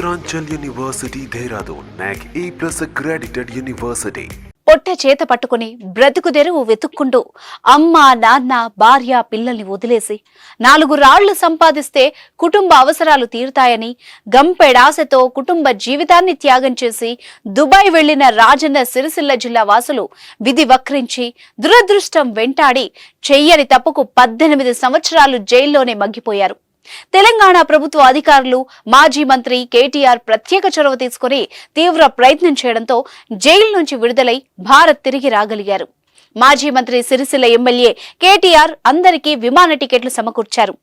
Uttaranchal university Dehradun నాక్ ఏ plus accredited university పొట్ట చేత పట్టుకుని బ్రతుకు తెరువు వెతుక్కుంటూ అమ్మ నాన్న భార్య పిల్లల్ని వదిలేసి నాలుగు రాళ్ళు సంపాదిస్తే కుటుంబ అవసరాలు తీరుతాయని గంపెడాశతో కుటుంబ జీవితాన్ని త్యాగం చేసి దుబాయ్ వెళ్ళిన రాజన్న సిరిసిల్ల జిల్లా వాసులు విధి వక్రించి దురదృష్టం వెంటాడి చెయ్యని తప్పుకు పద్దెనిమిది సంవత్సరాలు జైల్లోనే మగ్గిపోయారు. తెలంగాణ ప్రభుత్వ అధికారులు మాజీ మంత్రి కేటీఆర్ ప్రత్యేక చొరవ తీసుకుని తీవ్ర ప్రయత్నం చేయడంతో జైలు నుంచి విడుదలై భారత్ తిరిగి రాగలిగారు. మాజీ మంత్రి సిరిసిల్ల ఎమ్మెల్యే కేటీఆర్ అందరికీ విమాన టికెట్లు సమకూర్చారు.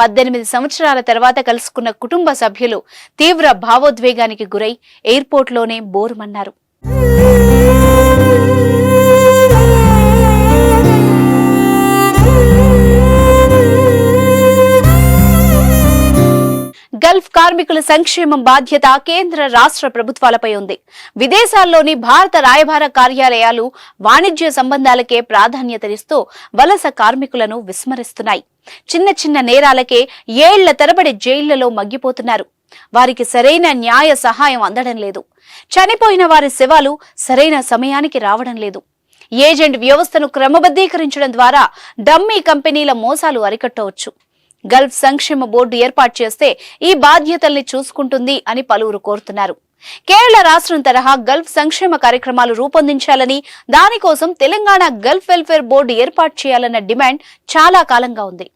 పద్దెనిమిది సంవత్సరాల తర్వాత కలుసుకున్న కుటుంబ సభ్యులు తీవ్ర భావోద్వేగానికి గురై ఎయిర్పోర్ట్లోనే బోరుమన్నారు. కార్మికుల సంక్షేమం బాధ్యత కేంద్ర రాష్ట్ర ప్రభుత్వాలపై ఉంది. విదేశాల్లోని భారత రాయబార కార్యాలయాలు వాణిజ్య సంబంధాలకే ప్రాధాన్యతనిస్తూ వలస కార్మికులను విస్మరిస్తున్నాయి. చిన్న చిన్న నేరాలకే ఏళ్ళ తరబడి జైళ్ళలో మగ్గిపోతున్నారు. వారికి సరైన న్యాయ సహాయం అందడం లేదు. చనిపోయిన వారి శవాలు సరైన సమయానికి రావడం లేదు. ఏజెంట్ వ్యవస్థను క్రమబద్ధీకరించడం ద్వారా డమ్మీ కంపెనీల మోసాలు అరికట్టవచ్చు. గల్ఫ్ సంక్షేమ బోర్డు ఏర్పాటు చేస్తే ఈ బాధ్యతల్ని చూసుకుంటుంది అని పలువురు కోరుతున్నారు. కేరళ రాష్ట్రం తరహా గల్ఫ్ సంక్షేమ కార్యక్రమాలు రూపొందించాలని దానికోసం తెలంగాణ గల్ఫ్ వెల్ఫేర్ బోర్డు ఏర్పాటు చేయాలన్న డిమాండ్ చాలా కాలంగా ఉంది.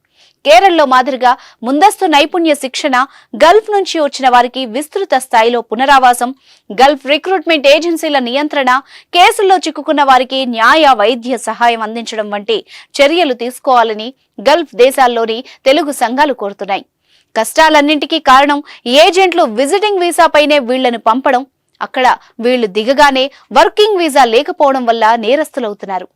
కేరళలో మాదిరిగా ముందస్తు నైపుణ్య శిక్షణ గల్ఫ్ నుంచి వచ్చిన వారికి విస్తృత స్థాయిలో పునరావాసం గల్ఫ్ రిక్రూట్మెంట్ ఏజెన్సీల నియంత్రణ కేసుల్లో చిక్కుకున్న వారికి న్యాయ వైద్య సహాయం అందించడం వంటి చర్యలు తీసుకోవాలని గల్ఫ్ దేశాల్లోని తెలుగు సంఘాలు కోరుతున్నాయి. కష్టాలన్నింటికీ కారణం ఏజెంట్లు విజిటింగ్ వీసాపైనే వీళ్ళను పంపడం. అక్కడ వీళ్ళు దిగగానే వర్కింగ్ వీసా లేకపోవడం వల్ల నేరస్తులవుతున్నారు.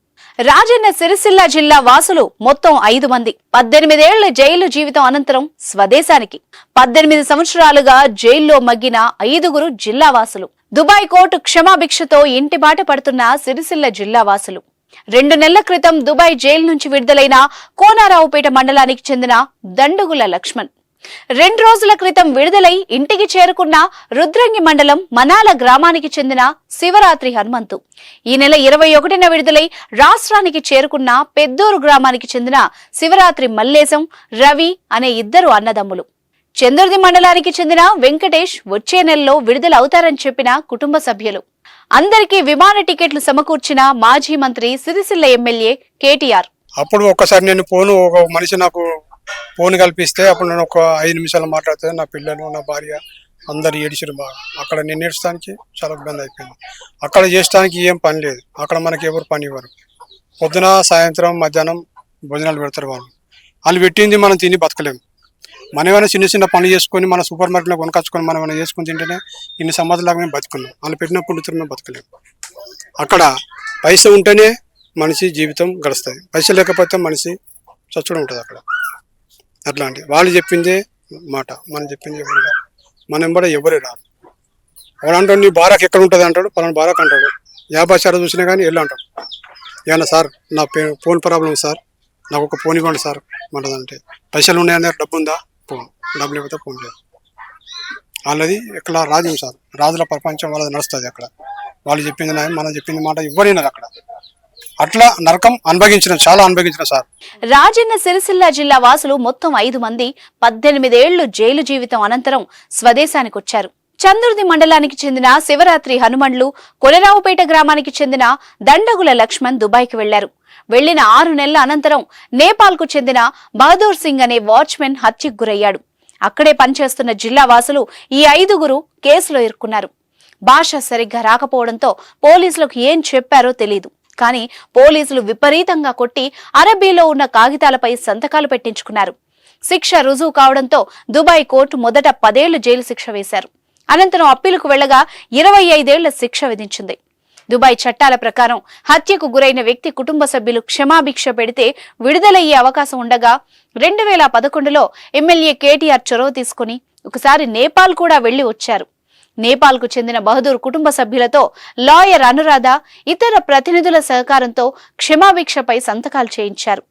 రాజన్న సిరిసిల్ల జిల్లా వాసులు మొత్తం ఐదు మంది. పద్దెనిమిదేళ్ళ జైలు జీవితం అనంతరం స్వదేశానికి. పద్దెనిమిది సంవత్సరాలుగా జైల్లో మగ్గిన ఐదుగురు జిల్లా వాసులు. దుబాయ్ కోర్టు క్షమాభిక్షతో ఇంటి బాట పడుతున్న సిరిసిల్ల జిల్లా వాసులు. రెండు నెలల క్రితం దుబాయ్ జైలు నుంచి విడుదలైన కోనారావుపేట మండలానికి చెందిన దండుగుల లక్ష్మణ్. రెండు రోజుల క్రితం విడుదలై ఇంటికి చేరుకున్న రుద్రంగి మండలం మనాల గ్రామానికి చెందిన శివరాత్రి హనుమంతు. ఈ నెల ఇరవై ఒకటిన విడుదలై రాష్ట్రానికి చేరుకున్న పెద్దూరు గ్రామానికి చెందిన శివరాత్రి మల్లేశం రవి అనే ఇద్దరు అన్నదమ్ములు. చందుర్ది మండలానికి చెందిన వెంకటేష్ వచ్చే నెలలో విడుదల అవుతారని చెప్పిన కుటుంబ సభ్యులు. అందరికీ విమాన టికెట్లు సమకూర్చిన మాజీ మంత్రి సిరిసిల్ల ఎమ్మెల్యే కేటీఆర్. అప్పుడు ఒక్కసారి నేను ఫోను ఒక మనిషి నాకు ఫోన్ కల్పిస్తే అప్పుడు నేను ఒక ఐదు నిమిషాలు మాట్లాడితే నా పిల్లలు నా భార్య అందరు ఏడిచిరు బాగా. అక్కడ నేను ఏడ్చడానికి చాలా ఇబ్బంది అయిపోయింది. అక్కడ చేసడానికి ఏం పని లేదు. అక్కడ మనకి ఎవరు పని ఇవ్వరు. పొద్దున సాయంత్రం మధ్యాహ్నం భోజనాలు పెడతారు వాళ్ళు. వాళ్ళు పెట్టింది మనం తిని బతకలేము మనం ఏమైనా చిన్న చిన్న పనులు చేసుకొని మన సూపర్ మార్కెట్లో కొనకొచ్చుకొని మనం ఏమైనా చేసుకొని తింటేనే ఇన్ని సంవత్సరాలు మేము బతుకున్నాం. వాళ్ళు పెట్టిన పుండుతో మేము బతకలేము అక్కడ పైస ఉంటేనే మనిషి జీవితం గడుస్తుంది. పైస లేకపోతే మనిషి చచ్చడం ఉంటుంది అక్కడ. అట్లాంటి వాళ్ళు చెప్పిందే మాట. మనం చెప్పింది ఎవరు కాదు. మన ఎవరే రాదు వాడు అంటాడు నీ బారాక్ ఎక్కడ ఉంటుంది? అంటాడు పలానా బారాక్ అంటాడు. యాభై సార్ చూసినా కానీ వెళ్ళి అంటాడు. ఏమన్నా సార్ నా ఫోన్ ప్రాబ్లం సార్. నాకు ఒక ఫోన్ ఇవ్వండి సార్ అంటదంటే పైసలు ఉన్నాయన్నారు డబ్బు ఉందా ఫోన్ డబ్బు లేకపోతే ఫోన్ లేదు. వాళ్ళది ఇక్కడ రాజ్యం సార్. రాజుల ప్రపంచం వాళ్ళది నడుస్తుంది అక్కడ. వాళ్ళు చెప్పింది మనం చెప్పింది మాట ఇవ్వలేనది అక్కడ. అట్లా నరకం అనుభవించిన చాలా అనుభవించిన సార్. రాజన్న సిరిసిల్ల జిల్లా వాసులు మొత్తం ఐదు మంది పద్దెనిమిదేళ్ళు జైలు జీవితం అనంతరం స్వదేశానికి వచ్చారు. చందుర్ది మండలానికి చెందిన శివరాత్రి హనుమండ్లు కొలరావుపేట గ్రామానికి చెందిన దండగుల లక్ష్మణ్ దుబాయ్కి వెళ్ళారు వెళ్ళిన ఆరు నెలల అనంతరం నేపాల్కు చెందిన బహదూర్ సింగ్ అనే వాచ్మెన్ హత్యకు గురయ్యాడు. అక్కడే పనిచేస్తున్న జిల్లా వాసులు ఈ ఐదుగురు కేసులో ఇరుక్కున్నారు. భాష సరిగ్గా రాకపోవడంతో పోలీసులకు ఏం చెప్పారో తెలీదు. కానీ పోలీసులు విపరీతంగా కొట్టి అరబీలో ఉన్న కాగితాలపై సంతకాలు పెట్టించుకున్నారు. శిక్ష రుజువు కావడంతో దుబాయ్ కోర్టు మొదట పదేళ్ళు జైలు శిక్ష వేశారు. అనంతరం అప్పీలుకు వెళ్ళగా ఇరవై ఐదేళ్ళ శిక్ష విధించింది. దుబాయ్ చట్టాల ప్రకారం హత్యకు గురైన వ్యక్తి కుటుంబ సభ్యులు క్షమాభిక్ష పెడితే విడుదలయ్యే అవకాశం ఉండగా రెండు వేల పదకొండులో ఎమ్మెల్యే కేటీఆర్ చొరవ తీసుకుని ఒకసారి నేపాల్ కూడా వెళ్ళి వచ్చారు. నేపాల్కు చెందిన బహదూర్ కుటుంబ సభ్యులతో లాయర్ అనురాధ ఇతర ప్రతినిధుల సహకారంతో క్షమాభిక్షపై సంతకాలు చేయించారు.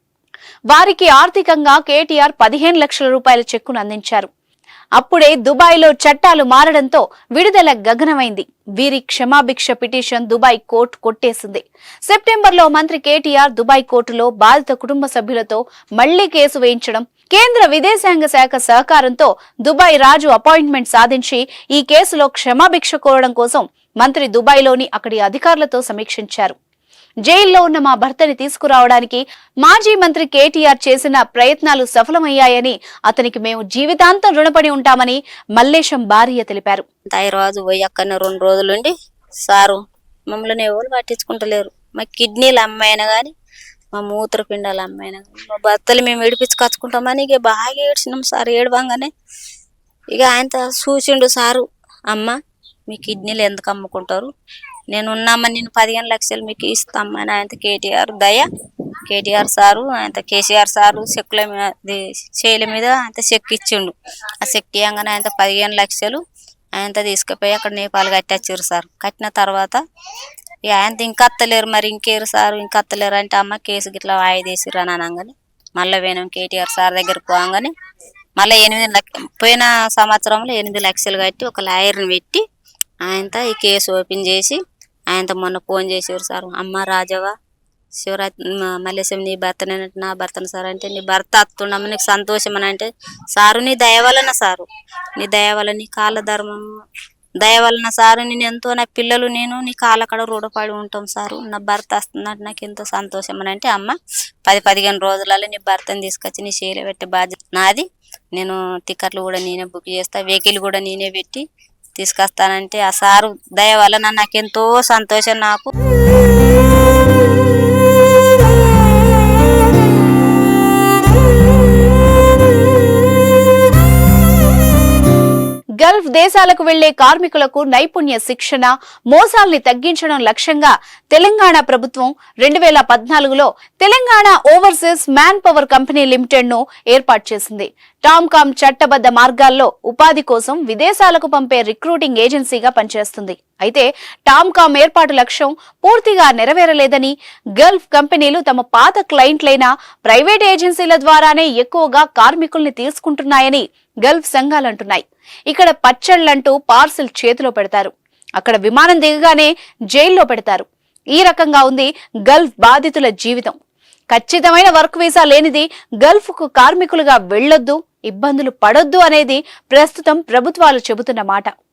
వారికి ఆర్థికంగా కేటీఆర్ పదిహేను లక్షల రూపాయల చెక్కును అందించారు. అప్పుడే దుబాయ్లో చట్టాలు మారడంతో విడుదల గగనమైంది. వీరి క్షమాభిక్ష పిటిషన్ దుబాయ్ కోర్టు కొట్టేసింది. సెప్టెంబర్లో మంత్రి కేటీఆర్ దుబాయ్ కోర్టులో బాధిత కుటుంబ సభ్యులతో మళ్ళీ కేసు వేయించడం కేంద్ర విదేశాంగ శాఖ సహకారంతో దుబాయ్ రాజు అపాయింట్మెంట్ సాధించి ఈ కేసులో క్షమాభిక్ష కోరడం కోసం మంత్రి దుబాయ్లోని అక్కడి అధికారులతో సమీక్షించారు. జైల్లో ఉన్న మా భర్తని తీసుకురావడానికి మాజీ మంత్రి కేటీఆర్ చేసిన ప్రయత్నాలు సఫలమయ్యాయని అతనికి మేము జీవితాంతం రుణపడి ఉంటామని మల్లేశం భార్య తెలిపారు. రోజు పోయి అక్కడనే రెండు రోజులుండి సారు మమ్మల్ని ఎవరు పట్టించుకుంటలేరు. మా కిడ్నీలు అమ్మాయినా కానీ మా మూత్రపిండాల అమ్మాయినా కానీ మా భర్తలు మేము ఏడిపించుకొచ్చుకుంటామని ఇక బాగా ఏడ్చినాం సార్ ఏడవంగానే. ఇక ఆయనతో చూసిండు సారు అమ్మ మీ కిడ్నీలు ఎందుకు అమ్ముకుంటారు? నేను ఉన్నామని నేను పదిహేను లక్షలు మీకు ఇస్తామని ఆయన కేటీఆర్ దయ. కేటీఆర్ సారు ఆయన కేసీఆర్ సారు చెక్కుల మీద చేల మీద ఆయన చెక్ ఇచ్చిండు. ఆ చెక్ ఇవ్వగానే ఆయన పదిహేను లక్షలు ఆయన తీసుకుపోయి అక్కడ నేపాల్ కట్టచ్చారు సార్. కట్టిన తర్వాత ఆయన ఇంకా అత్తలేరు మరి ఇంకేరు సారు ఇంకా అత్తలేరు అంటే అమ్మ కేసు గిట్లా వాయిదేసిరు అని అనగానే. మళ్ళీ పోయినాం కేటీఆర్ సార్ దగ్గరకు పోగానే మళ్ళీ ఎనిమిది లక్ష పోయిన సంవత్సరంలో ఎనిమిది లక్షలు కట్టి ఒక లాయర్ని పెట్టి ఆయనతో ఈ కేసు ఓపెన్ చేసి ఆయనతో మొన్న ఫోన్ చేసారు సార్ అమ్మ రాజవా శివరాత్రి మల్లేశం నీ భర్తనే నా భర్తను సార్ అంటే నీ భర్త అత్తుండమ్మ నీకు సంతోషం అని అంటే సారు నీ దయవలన సారు నీ దయవల నీ కాళ్ళ ధర్మం దయవలన సారు నేను ఎంతో నా పిల్లలు నేను నీ కాళ్ళ రూఢపడి ఉంటాం సారు నా భర్త వస్తుందంటే నాకు ఎంతో సంతోషం అని అంటే అమ్మ పది పదిహేను రోజులలో నీ భర్తను తీసుకొచ్చి నీ చేలో పెట్టే బాధ్యత నాది నేను టికెట్లు కూడా నేనే బుక్ చేస్తా వెహికల్ కూడా నేనే పెట్టి తీసుకొస్తానంటే ఆ సారు దయ వలన నాకెంతో సంతోషం నాకు. గల్ఫ్ దేశాలకు వెళ్ళే కార్మికులకు నైపుణ్య శిక్షణ మోసాల్ని తగ్గించడం లక్ష్యంగా తెలంగాణ ప్రభుత్వం రెండు వేల పద్నాలుగులో Telangana overseas man power company లిమిటెడ్ను ఏర్పాటు చేసింది. టామ్కామ్ చట్టబద్ధ మార్గాల్లో ఉపాధి కోసం విదేశాలకు పంపే రిక్రూటింగ్ ఏజెన్సీగా పనిచేస్తుంది. అయితే టామ్కామ్ ఏర్పాటు లక్ష్యం పూర్తిగా నెరవేరలేదని గల్ఫ్ కంపెనీలు తమ పాత క్లయింట్లైన ప్రైవేట్ ఏజెన్సీల ద్వారానే ఎక్కువగా కార్మికుల్ని తీసుకుంటున్నాయని గల్ఫ్ సంఘాలంటున్నాయి. ఇక్కడ పచ్చళ్ళంటూ పార్సిల్ చేతిలో పెడతారు. అక్కడ విమానం దిగగానే జైల్లో పెడతారు. ఈ రకంగా ఉంది గల్ఫ్ బాధితుల జీవితం. ఖచ్చితమైన వర్క్ వీసా లేనిది గల్ఫ్కు కార్మికులుగా వెళ్ళొద్దు ఇబ్బందులు పడొద్దు అనేది ప్రస్తుతం ప్రభుత్వాలు చెబుతున్న మాట.